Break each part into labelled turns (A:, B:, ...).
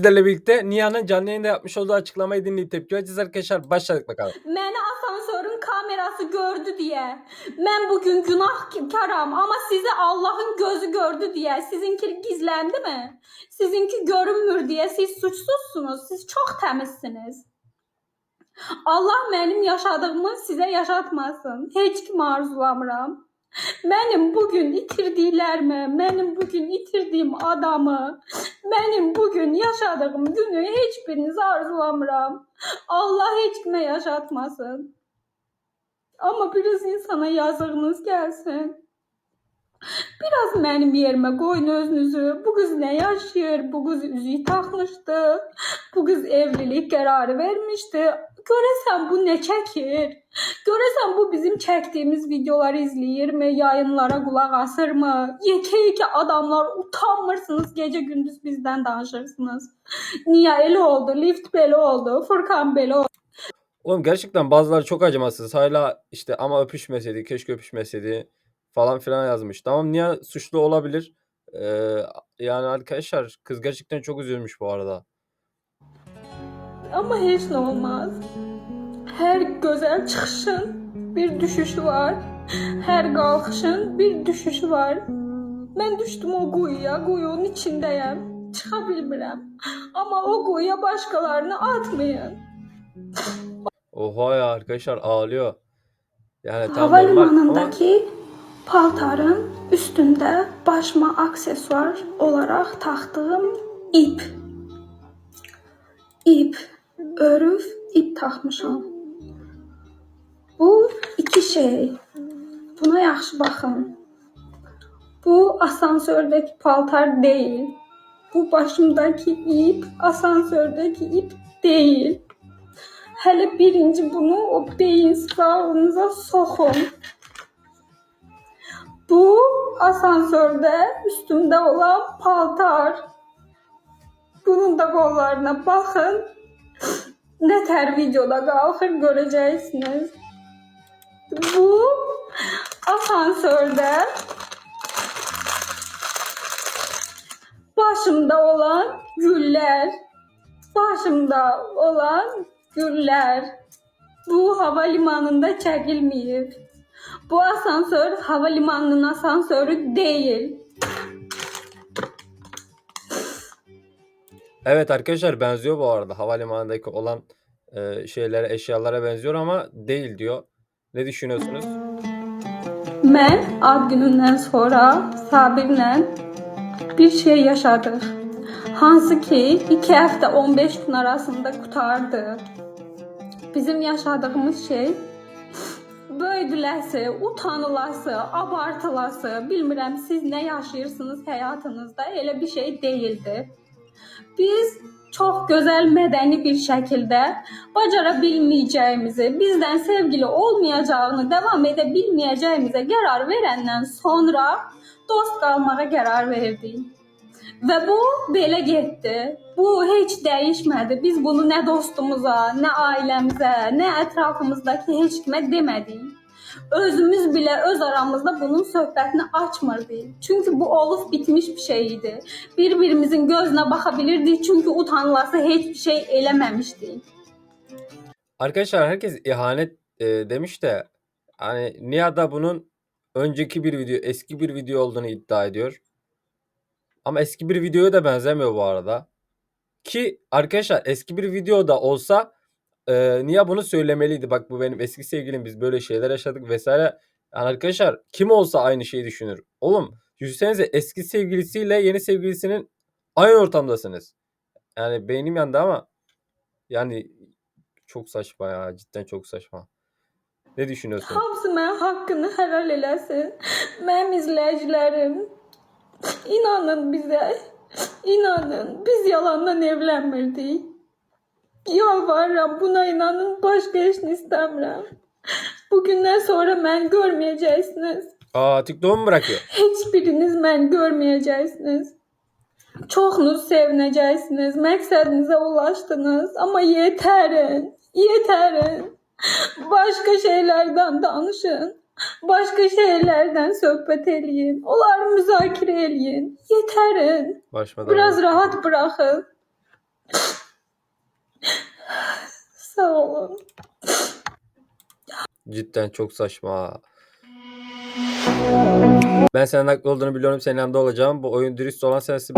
A: Sizlerle birlikte Nihan'ın canlı yayında yapmış olduğu açıklamayı dinleyip tepki vereceğiz arkadaşlar. Başladık bakalım.
B: Məni asansörün kamerası gördü deyə. Mən bu gün günahkaram, amma sizi Allahın gözü gördü deyə. Sizinki gizləndi mi? Sizinki görünmür deyə siz suçsuzsunuz. Siz çox təmizsiniz. Allah mənim yaşadığımı sizə yaşatmasın. Heç kim arzulamıram. Mənim bugün itirdiklərimi, mənim bugün itirdiyim adamı, mənim bugün yaşadığım günü heç biriniz arzulamıram. Allah heç kimə yaşatmasın. Amma biraz insana yazığınız gəlsin. Biraz mənim yerimə qoyun özünüzü. Bu qız nə yaşayır? Bu qız üzük taxmışdı. Bu qız evlilik qərarı vermişdi. Görəsən bu nə çəkir? Görəsən bu bizim çəkdiyimiz videoları izləyirmi? Yayınlara qulaq asırmı? Yekə-yekə adamlar utanmırsınız. Gecə gündüz bizdən danışırsınız. Niye elə oldu? Lift belə oldu. Furkan belə oldu.
A: Oğlum gerçekten bazıları çok acımasız. Hala işte ama öpüşmeseydi, keşke öpüşmeseydi falan filan yazmış. Tamam Nihan suçlu olabilir. Ee, yani arkadaşlar kız gerçekten çok üzülmüş bu arada.
B: Ama heç nə olmaz. Hər gözəl çıxışın bir düşüşü var. Hər qalxışın bir düşüşü var. Mən düşdüm o quyuya, quyunun içindəyəm. Çıxa bilmirəm. Amma o quyuya başqalarını atmayın.
A: Oha ya arkadaşlar ağlıyor. Yani tam normal ama
B: paltarın üstündə başıma aksesuar olaraq taxdığım ip. İp, örüf, ip taxmışam. Bu iki şey. Buna yaxşı baxın. Bu asansördəki paltar deyil. Bu başımdaki ip asansördəki ip deyil. Hələ birinci bunu o beyin sağlığınıza soxun. Bu asansördə üstümdə olan paltar. Bunun da qollarına baxın. Tər videoda qalxır görəcəksiniz. Bu asansördə başımda olan güllər. Başımda olan güllər. Bu havalimanında çəkilməyib. Bu asansör havalimanının asansörü değil.
A: Evet arkadaşlar benziyor bu arada. Havalimanındaki olan e, şeylere, eşyalara benziyor ama değil diyor. Ne düşünüyorsunuz?
B: Mən ad günündən sonra Sabirlə bir şey yaşadıq. Hansı ki 2 həftə 15 gün arasında qutardı. Bizim yaşadığımız şey böyüdüləsi, utanılası, abartılası, bilmirəm siz nə yaşayırsınız həyatınızda, elə bir şey değildi. Biz çox gözəl mədəni bir şəkildə bacara bilməyəcəyimizi, bizdən sevgili olmayacağını, davam edə bilməyəcəyimizə qərar verəndən sonra dost qalmağa qərar verdik. Və bu belə getdi. Bu heç dəyişmədi. Biz bunu nə dostumuza, nə ailəmizə, nə ətrafımızdakı heç kimə demədik. Özümüz bilə öz aramızda bunun söhbətini açmırdıq. Çünki bu olub bitmiş bir şey idi. Bir-birimizin gözünə baxa bilirdik utanılası heç şey eləməmişdik.
A: Arkadaşlar herkes ihanet e, demiş de hani Nihat da bunun önceki bir video, eski bir video olduğunu iddia ediyor. Ama eski bir videoya da benzemiyor bu arada. Ki arkadaşlar eski bir videoda olsa e, Niye bunu söylemeliydi. Bak bu benim eski sevgilim biz böyle şeyler yaşadık vesaire. Yani arkadaşlar kim olsa aynı şeyi düşünür. Oğlum düşünsenize eski sevgilisiyle yeni sevgilisinin aynı ortamdasınız. Yani beynim yandı ama yani çok saçma ya cidden çok saçma. Ne düşünüyorsun?
B: Hamısı mənim haqqını helal eləsin. Mənim izləyicilərim inanın bizə. İnanın biz yalandan evlənmirdik. Yalvarıram buna inanın başqa heç nə istəmirəm. Bugündən sonra məni görməyəcəksiniz.
A: Aa TikTok'u mu bırakıyor?
B: Heç biriniz məni görməyəcəksiniz. Çoxunuz sevinəcəksiniz. Məqsədinizə ulaşdınız. Amma yetərin. Yetərin. Başqa şeylərdən danışın. Başqa şeylərdən söhbət eləyin. Onları müzakirə eləyin. Yetərin.
A: Başmadan.
B: Biraz rahat bırakın. Sağ olun.
A: Cidden çok saçma. Ben senin haklı olduğunu biliyorum. Senin yanında olacağım. Bu oyun dürüst olan sensin.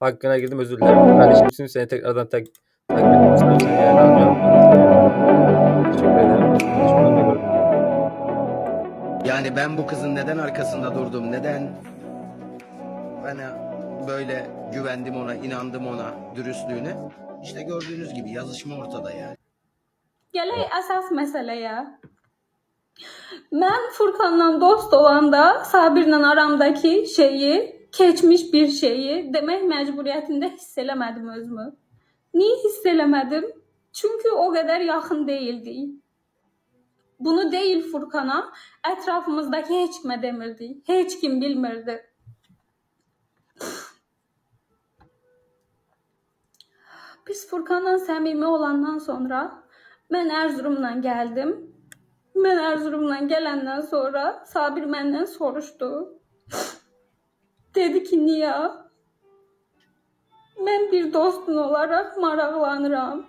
A: Hakkına girdim özür dilerim. Kardeşimsin. Seni tekrardan tek takip etmek alacağım. Teşekkür ederim.
C: Yani ben bu kızın neden arkasında durdum, neden bana böyle güvendim ona, inandım ona, dürüstlüğüne. İşte gördüğünüz gibi yazışma ortada yani.
B: Gələk əsas məsələyə. Mən Furkanla dost olanda Sabirlə aramdakı şeyi, keçmiş bir şeyi demək məcburiyyətində hiss özümü. Niyə hiss eləmədim? Çünki o qədər yaxın değildik. Bunu deyil Furkana, ətrafımızdakı heç kimə demirdik. Heç kim bilmirdi. Biz Furkanla səmimi olandan sonra mən Ərzurumdan gəldim. Mən Ərzurumdan gələndən sonra Sabir məndən soruşdu. Dedi ki, niyə? Mən bir dostun olaraq maraqlanıram.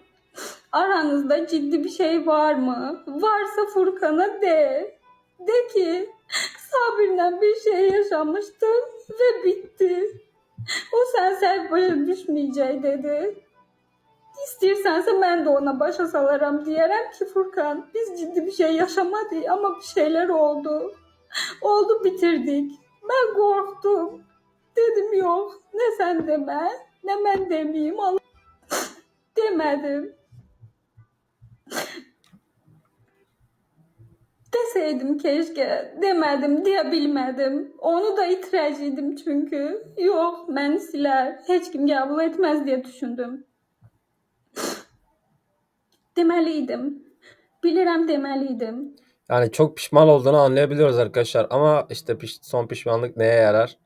B: Aranızda ciddi bir şey var mı? Varsa Furkan'a de. De ki, Sabir'le bir şey yaşamıştım ve bitti. O sensen başa düşmeyecek dedi. İstəyirsən mən də ona başa salaram deyərəm ki, Furkan, biz ciddi bir şey yaşamadık ama bir şeyler oldu. Oldu bitirdik. Ben korktum. Dedim yok. Ne sen deme, ne ben demeyeyim. Allah demedim. Deseydim keşke. Demedim, diyebilmedim. Onu da itirəcəydim çünkü. Yok, ben siler. Heç kim qəbul etmez diye düşündüm. Demeliydim. Bilirəm demeliydim.
A: Yani çok pişman olduğunu anlayabiliyoruz arkadaşlar. Ama işte piş- son pişmanlık neye yarar?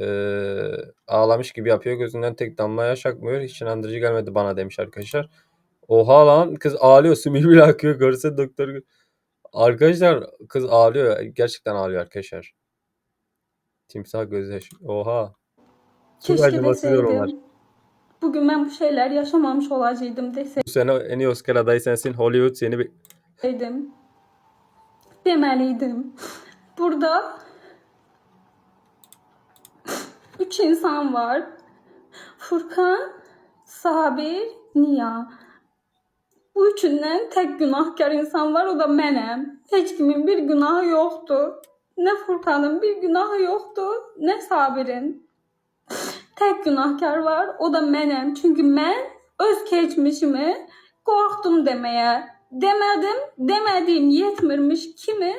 A: Ee, ağlamış gibi yapıyor. Gözünden tek damla yaş akmıyor. Hiç inandırıcı gelmedi bana demiş arkadaşlar. Oha lan kız ağlıyor. Sümüğü bile akıyor. Görse doktor. Arkadaşlar kız ağlıyor. Gerçekten ağlıyor arkadaşlar. Timsah gözyaşı. Oha.
B: Keşke
A: acımasız yorumlar.
B: Deseydim. Bugün ben bu şeyler yaşamamış olacaqdım
A: Bu sene en iyi Oscar adayı sensin. Hollywood seni bir...
B: deseydim. Demeliydim. Burada üç insan var. Furkan, Sabir, Niya. Bu üçünden tek günahkar insan var o da menem. Hiç kimin bir günahı yoktu. Ne Furkan'ın bir günahı yoktu ne Sabir'in. Tek günahkar var o da menem. Çünkü ben öz keçmişimi korktum demeye. Demedim, demediğim yetmirmiş kimi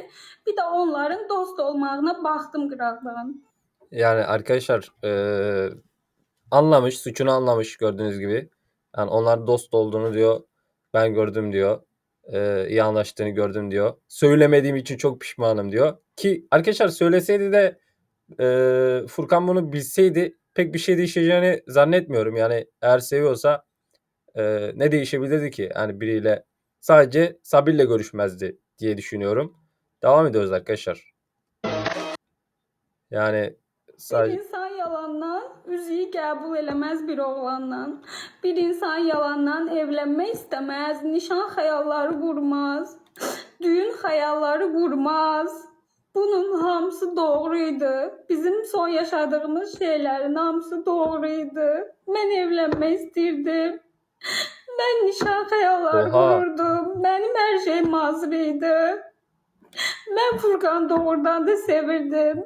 B: bir de onların dost olmağına baktım qıraqdan.
A: Yani arkadaşlar eee, anlamış, suçunu anlamış gördüğünüz gibi. Yani onlar dost olduğunu diyor. Ben gördüm diyor. Eee iyi anlaştığını gördüm diyor. Söylemediğim için çok pişmanım diyor. Ki arkadaşlar söyleseydi de eee, Furkan bunu bilseydi pek bir şey değişeceğini zannetmiyorum. Yani eğer seviyorsa eee, ne değişebilirdi ki? Yani biriyle sadece Sabir'le görüşmezdi diye düşünüyorum. Devam ediyoruz arkadaşlar. Yani
B: Bir
A: sadece
B: insan yalandan üzüyü qəbul eləməz bir oğlandan. Bir insan yalandan evlənmək istəməz, nişan xəyalları qurmaz, düyün xəyalları qurmaz. Bunun hamısı doğruydu. Bizim son yaşadığımız şeylerin hamısı doğruydu. Ben evlənmək istirdim. Ben nişan xəyalları
A: Oha.
B: qururdum. Benim her şeyim hazır idi. Ben Furkan doğrudan da sevirdim.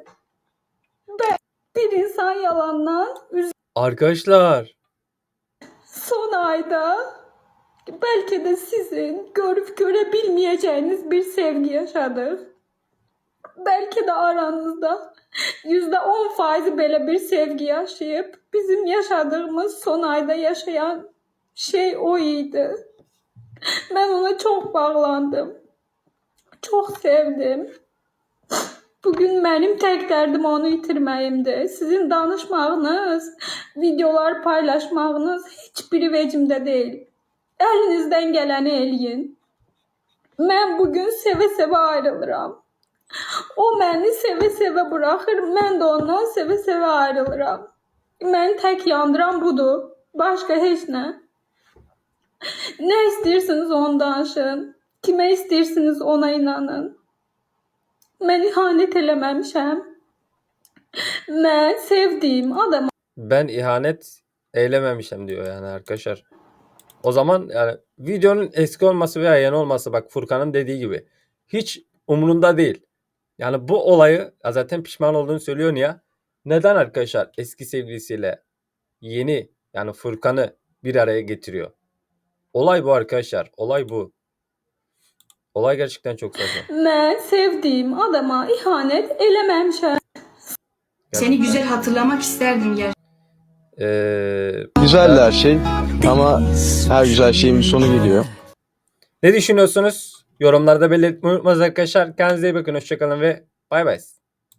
B: Bir insan yalandan
A: arkadaşlar
B: son ayda belki de sizin görüp görebilmeyeceğiniz bir sevgi yaşadık. Belki de aranızda yüzde on faizi belə bir sevgi yaşayıp bizim yaşadığımız son ayda yaşayan şey o idi. Ben ona çok bağlandım. Çok sevdim. Bugün benim tek derdim onu itirməyimdir. Sizin danışmağınız, videolar paylaşmağınız hiçbiri vecimdə deyil. Əlinizdən gələni eləyin. Mən bugün sevə-sevə ayrılıram. O məni sevə-sevə buraxır, mən də ondan sevə-sevə ayrılıram. Məni tək yandıran budur. Başka heç ne. Ne istirsiniz ondan danışın. Kime istirsiniz ona inanın. Ben ihanet eləməmişəm. Mən sevdiyim adama
A: Ben ihanet eylememişim diyor yani arkadaşlar. O zaman yani videonun eski olması veya yeni olması bak Furkan'ın dediği gibi hiç umurunda değil. Yani bu olayı ya zaten pişman olduğunu söylüyor ya. Neden arkadaşlar eski sevgilisiyle yeni yani Furkan'ı bir araya getiriyor? Olay bu arkadaşlar. Olay bu. Olay gerçekten çok saçma.
B: mən sevdiyim adama ihanet eləməmişəm.
D: Seni güzel hatırlamak isterdim yer.
A: Ee,
E: Güzel her şey ama her güzel şeyin bir sonu geliyor.
A: ne düşünüyorsunuz? Yorumlarda belirtmeyi unutmayınız arkadaşlar. Kendinize iyi bakın. Hoşçakalın ve bay bay.